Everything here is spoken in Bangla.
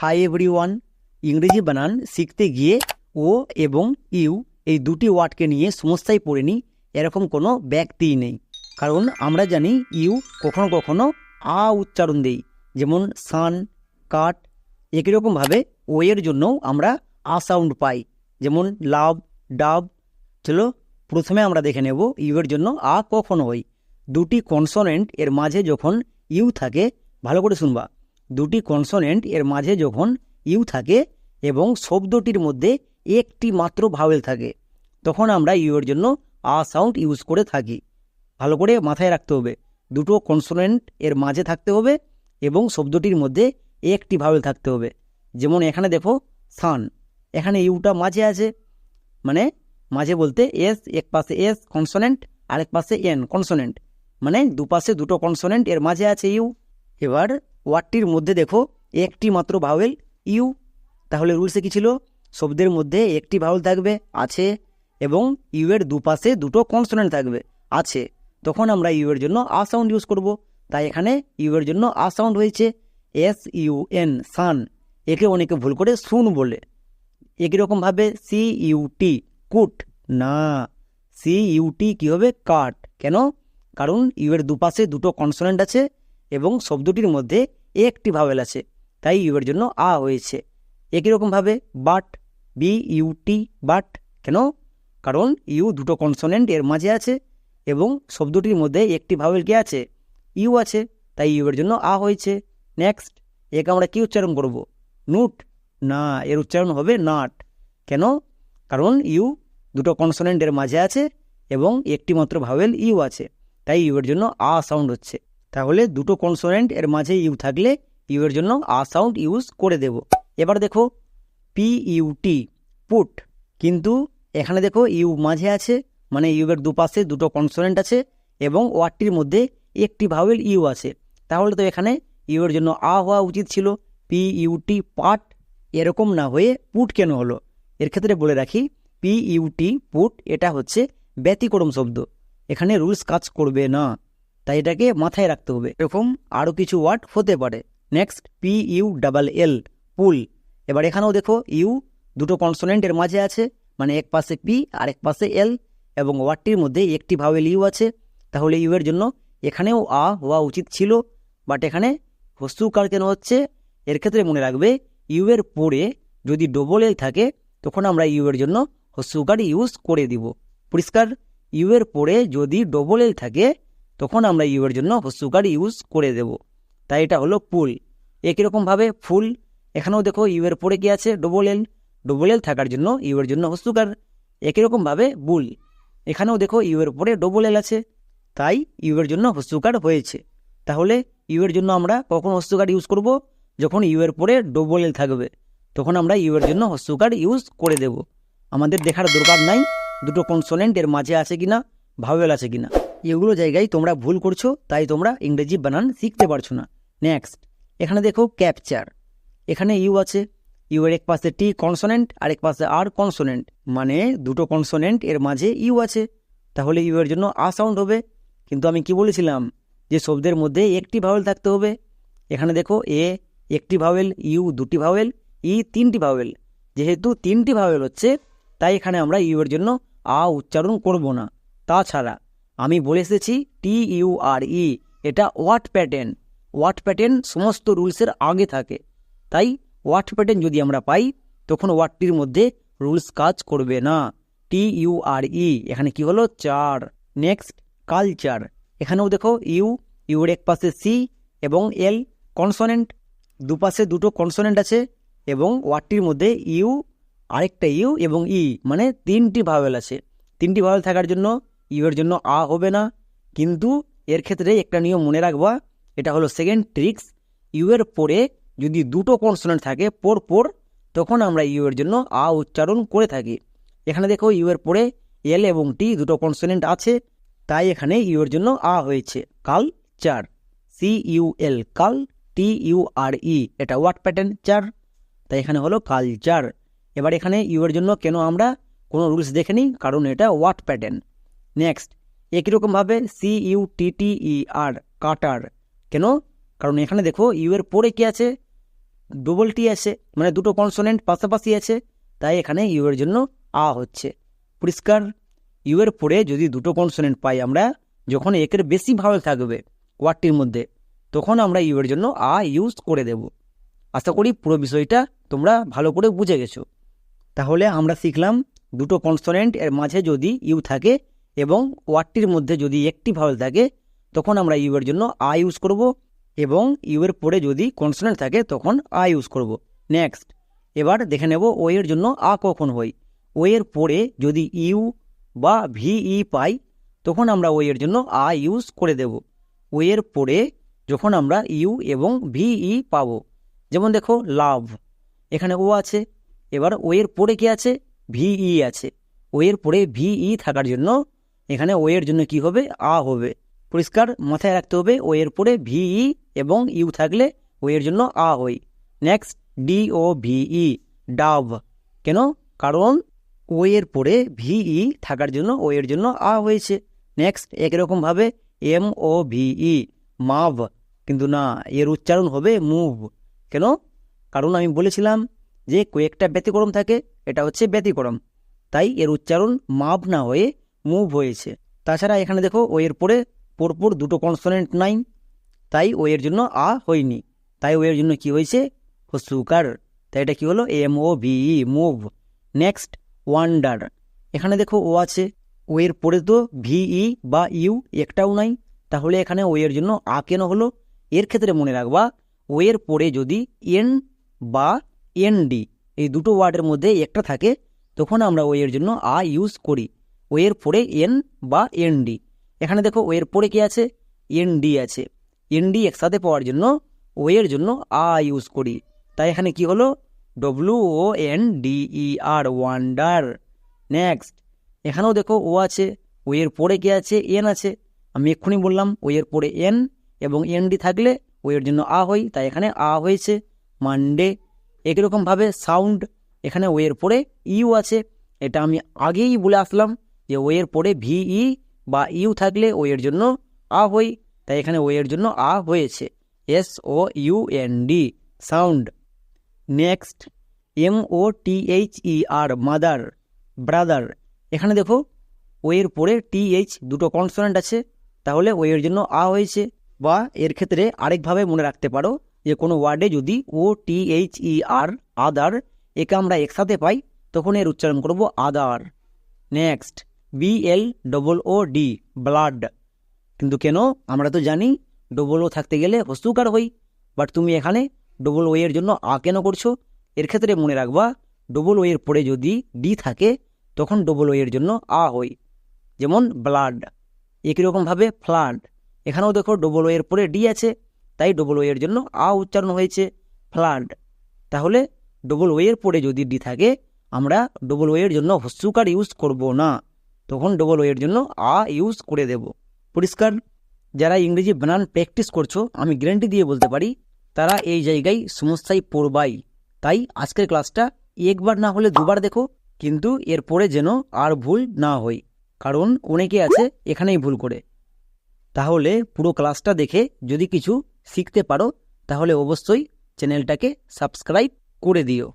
হাই এভরিওয়ান ইংরেজি বানান শিখতে গিয়ে ও এবং ইউ এই দুটি ওয়ার্ডকে নিয়ে সমস্যায় পড়েনি, এরকম কোনো ব্যক্তিই নেই। কারণ আমরা জানি ইউ কখনো কখনো আ উচ্চারণ দেই, যেমন সান, কাট। একই রকমভাবে ও এর জন্যও আমরা আ সাউন্ড পাই, যেমন লাভ, ডাব। চলো প্রথমে আমরা দেখে নেব ইউ এর জন্য আ কখন হয়। দুটি কনসোনেন্ট এর মাঝে যখন ইউ থাকে, ভালো করে শুনবা। দুটি কনসোনেন্ট এর মাঝে যখন ইউ থাকে এবং শব্দটির মধ্যে একটি মাত্র ভাওয়েল থাকে, তখন আমরা ইউ এর জন্য আ সাউন্ড ইউজ করে থাকি। ভালো করে মাথায় রাখতে হবে, দুটো কনসোনেন্ট এর মাঝে থাকতে হবে এবং শব্দটির মধ্যে একটি ভাওয়েল থাকতে হবে। যেমন এখানে দেখো, সান, এখানে ইউটা মাঝে আছে মানে মাঝে বলতে এস, এক পাশে এস কনসোনেন্ট, আরেক পাশে এন কনসোনেন্ট মানে দুপাশে দুটো কনসোনেন্ট এর মাঝে আছে ইউ। এবার ওয়ার্ডটির মধ্যে দেখো, একটি মাত্র ভাওয়েল ইউ। তাহলে রুলসে কি ছিল? শব্দের মধ্যে একটি ভাওয়েল থাকবে, আছে, এবং ইউ এর দুপাশে দুটো কনসোনেন্ট থাকবে, আছে। তখন আমরা ইউ এর জন্য আ সাউন্ড ইউজ করব। তাই এখানে ইউ এর জন্য আ সাউন্ড হয়েছে এস ইউ এন সান একে অনেকে ভুল করে সুন বলে। একই রকমভাবে সি ইউটি কুট। না সি ইউটি কী হবে? কাট। কেন? কারণ ইউ এর দুপাশে দুটো কনসোনেন্ট আছে, এবং শব্দটির মধ্যে একটি ভাওয়েল আছে তাই ইউ এর জন্য আ হয়েছে। একই রকমভাবে বাট বি ইউটি বাট কেন? কারণ ইউ দুটো কনসোনেন্ট এর মাঝে আছে এবং শব্দটির মধ্যে একটি ভাওয়েল কি আছে? ইউ আছে, তাই ইউ এর জন্য আ হয়েছে। নেক্সট একে আমরা কি উচ্চারণ করব? নুট না, এর উচ্চারণ হবে নাট কেন? কারণ ইউ দুটো কনসোনেন্টের মাঝে আছে এবং একটি মাত্র ভাওয়েল ইউ আছে, তাই ইউ এর জন্য আ সাউন্ড হচ্ছে। তাহলে দুটো কনসোনেন্ট এর মাঝে ইউ থাকলে ইউ এর জন্য আ সাউন্ড ইউজ করে দেব। এবার দেখো পি ইউটি পুট কিন্তু এখানে দেখো ইউ মাঝে আছে মানে ইউ এর দুপাশে দুটো কনসোনেন্ট আছে এবং ওয়ার্ডটির মধ্যে একটি ভাওয়েল ইউ আছে। তাহলে তো এখানে ইউ এর জন্য আ হওয়া উচিত ছিল। পি ইউটি পাট এরকম না হয়ে পুট কেন হলো? এর ক্ষেত্রে বলে রাখি পি ইউটি পুট এটা হচ্ছে ব্যতিক্রম শব্দ। এখানে রুলস কাজ করবে না। তাই এটাকে মাথায় রাখতে হবে। এরকম আরও কিছু ওয়ার্ড হতে পারে। Next P U double L pull. এবার এখানেও দেখো ইউ দুটো কনসোনেন্টের মাঝে আছে মানে এক পাশে পি আর এক পাশে এল এবং ওয়ার্ডটির মধ্যে একটি ভাওয়েল ইউ আছে। তাহলে ইউ এর জন্য এখানেও আ হওয়া উচিত ছিল বাট এখানে হস্তুকার কেন হচ্ছে? এর ক্ষেত্রে মনে রাখবে ইউ এর পরে যদি ডবল এল থাকে, তখন আমরা ইউ এর জন্য হস্তুকার ইউজ করে দিব। পরিষ্কার? ইউ এর পরে যদি ডবল এল থাকে তখন আমরা ইউ এর জন্য হস্তুকার ইউজ করে দেব। তাই এটা হলো পুল। একই রকমভাবে ফুল, এখানেও দেখো ইউ এর পরে কি আছে ডবল এল ডবল এল থাকার জন্য ইউ এর জন্য হস্তুকার একই রকমভাবে বুল। এখানেও দেখো ইউ এর পরে ডবল এল আছে, তাই ইউ এর জন্য হস্তুকার হয়েছে। তাহলে ইউ এর জন্য আমরা কখন হস্তুকার ইউজ করব? যখন ইউ এর পরে ডবল এল থাকবে, তখন আমরা ইউ এর জন্য হস্তুকার ইউজ করে দেব। আমাদের দেখার দরকার নাই, দুটো কনসোনেন্ট এর মাঝে আছে কিনা ভাওয়েল আছে কিনা। এগুলো জায়গায় তোমরা ভুল করছ, তাই তোমরা ইংরেজি বানান শিখতে পারছ না। নেক্সট এখানে দেখো ক্যাপচার এখানে ইউ আছে। ইউ এর এক পাশে টি কনসোনেন্ট আর এক পাশে আর কনসোনেন্ট মানে দুটো কনসোনেন্ট এর মাঝে ইউ আছে। তাহলে ইউ এর জন্য আ সাউন্ড হবে। কিন্তু আমি কি বলেছিলাম? যে শব্দের মধ্যে একটি ভাওয়েল থাকতে হবে। এখানে দেখো এ একটি ভাওয়েল ইউ দুটি ভাওয়েল ই তিনটি ভাওয়েল যেহেতু তিনটি ভাওয়েল হচ্ছে, তাই এখানে আমরা ইউ এর জন্য আ উচ্চারণ করব না। তাছাড়া আমি বলে এসেছি টি ইউ আর ই, এটা ওয়াট প্যাটার্ন। ওয়াট প্যাটার্ন সমস্ত রুলসের আগে থাকে। তাই ওয়াট প্যাটার্ন যদি আমরা পাই, তখন ওয়াটটির মধ্যে রুলস কাজ করবে না। টি ইউ আর ই, এখানে কি হলো? চার। Next, culture. এখানেও দেখো ইউ, ইউর এক পাশে সি এবং এল, কনসোনেন্ট। দুপাশে দুটো কনসোনেন্ট আছে এবং ওয়ার্ডটির মধ্যে ইউ, আরেকটা ইউ এবং ই মানে তিনটি ভাওয়েল আছে। তিনটি ভাওয়েল থাকার জন্য ইউ এর জন্য আ হবে না। কিন্তু এর ক্ষেত্রে একটা নিয়ম মনে রাখবা, এটা হলো সেকেন্ড ট্রিক্স ইউ এর পরে যদি দুটো কনসোনেন্ট থাকে, পর পর, তখন আমরা ইউ এর জন্য আ উচ্চারণ করে থাকি। এখানে দেখো ইউ এর পরে এল এবং টি দুটো কনসোনেন্ট আছে, তাই এখানে ইউ এর জন্য আ হয়েছে। কাল চার, সি ইউ এল, কাল টি ইউ আর ই, এটা ওয়ার্ড প্যাটার্ন চার, তাই এখানে হলো কালচার এবার এখানে ইউ এর জন্য কেন আমরা কোনো রুলস দেখেনি কারণ এটা ওয়ার্ড প্যাটার্ন। নেক্সট একই রকমভাবে সি ইউ টি টি ই আর কাটার। কেন? কারণ এখানে দেখো ইউ এর পরে কি আছে? ডবল টি আছে মানে দুটো কনসোনেন্ট পাশাপাশি আছে, তাই এখানে ইউ এর জন্য আ হচ্ছে। পরিষ্কার? ইউ এর পরে যদি দুটো কনসোনেন্ট পাই আমরা, যখন একের বেশি ভাওয়েল থাকবে ওয়ার্ডটির মধ্যে, তখন আমরা ইউ এর জন্য আ ইউজ করে দেব। আশা করি পুরো বিষয়টা তোমরা ভালো করে বুঝে গেছো। তাহলে আমরা শিখলাম দুটো কনসোনেন্ট এর মাঝে যদি ইউ থাকে এবং ওয়ার্ডটির মধ্যে যদি একটি ভাওয়েল থাকে, তখন আমরা ইউ এর জন্য আ ইউজ করব এবং ইউ এর পরে যদি কনসোনেন্ট থাকে, তখন আ ইউজ করব। নেক্সট এবার দেখে নেব ও এর জন্য আ কখন হয়। ও এর পরে যদি ইউ বা ভি ই পাই, তখন আমরা ও এর জন্য আ ইউজ করে দেব। ও এর পরে যখন আমরা ইউ এবং ভি ই পাবো, যেমন দেখো লাভ এখানে ও আছে। এবার ও এর পরে কি আছে? ভি ই আছে। ও এর পরে ভি ই থাকার জন্য এখানে ও এর জন্য কি হবে? আ হবে। পরিষ্কার মাথায় রাখতে হবে, ও এর পরে ভি, ই এবং ইউ থাকলে ও এর জন্য আ হয়। Next, D, O, V, E dove কেন? কারণ ও এর পরে ভি, ই থাকার জন্য ও এর জন্য আ হয়েছে। Next একরকমভাবে M, O, V, E, move. কিন্তু না, এর উচ্চারণ হবে মুভ। কেন? কারণ আমি বলেছিলাম যে কয়েকটা ব্যতিক্রম থাকে, এটা হচ্ছে ব্যতিক্রম। তাই এর উচ্চারণ মাভ না হয়ে মুভ হয়েছে। তাছাড়া এখানে দেখো ও এর পরে পরপর দুটো কনসোনেন্ট নাই তাই ও এর জন্য আ হয়নি। তাই ও এর জন্য কি হয়েছে? হসুকার তাই এটা কি হলো? M O V E move next wonder এখানে দেখো ও আছে। ও এর পরে তো ভিই বা ইউ একটাও নাই। তাহলে এখানে ও এর জন্য আ কেন হলো? এর ক্ষেত্রে মনে রাখবা ও এর পরে যদি এন বা এন ডি এই দুটো ওয়ার্ডের মধ্যে একটা থাকে, তখন আমরা ও এর জন্য আ ইউজ করি। ও এর পরে এন বা এন ডি এখানে দেখো ওয়ের পরে কি আছে? এন ডি আছে। এন ডি একসাথে পাওয়ার জন্য, ওয়ের জন্য আ ইউজ করি। তাই এখানে কি হলো? W O N D E R wonder next এখানেও দেখো ও আছে, ওয়ের পরে কি আছে? এন আছে। আমি এক্ষুনি বললাম ওয়ের পরে এন এবং এন ডি থাকলে ওয়ের জন্য আ হয়, তাই এখানে আ হয়েছে। মানডে একরকমভাবে সাউন্ড এখানে ওয়ের পরে ইউ আছে। এটা আমি আগেই বলে আসলাম। যে ও এর পরে ভিই বা ইউ থাকলে ও এর জন্য আ হই। তাই এখানে ও এর জন্য আ হয়েছে। S, O, U, N, D. Sound. Next. M, O, T, H, E, R, mother, brother. এখানে দেখো, ও এর পরে টি, এইচ দুটো কনসোনেন্ট আছে। তাহলে ও এর জন্য আ হয়েছে। বা এর ক্ষেত্রে আরেকভাবে মনে রাখতে পারো যে কোনো ওয়ার্ডে যদি ও, টি, এইচ, ই, আর, আদার একে আমরা একসাথে পাই, তখন এর উচ্চারণ করব other. Next. B L double O D blood কিন্তু কেন? আমরা তো জানি ডবল ও থাকতে গেলে হস্তুকার হই। বাট তুমি এখানে ডবল ও এর জন্য আ কেন করছ? এর ক্ষেত্রে মনে রাখবা ডবল ও এর পরে যদি ডি থাকে, তখন ডবল ও এর জন্য আ হই। যেমন ব্লাড একই রকমভাবে ফ্লাড এখানেও দেখো ডবল ও এর পরে ডি আছে, তাই ডবল ও এর জন্য আ উচ্চারণ হয়েছে ফ্লাড তাহলে ডবল ও এর পরে যদি ডি থাকে, আমরা ডবল ও এর জন্য হস্যুকার ইউজ করব না। তখন ডবল ওয়ের জন্য আ ইউজ করে দেব। পরিষ্কার? যারা ইংরেজি বানান প্র্যাকটিস করছ, আমি গ্যারান্টি দিয়ে বলতে পারি, তারা এই জায়গায় সমস্যায় পড়বাই। তাই আজকের ক্লাসটা একবার না হলে দুবার দেখো, কিন্তু এরপরে যেন আর ভুল না হয়, কারণ অনেকে আছে এখানেই ভুল করে। তাহলে পুরো ক্লাসটা দেখে যদি কিছু শিখতে পারো, তাহলে অবশ্যই চ্যানেলটাকে সাবস্ক্রাইব করে দিও।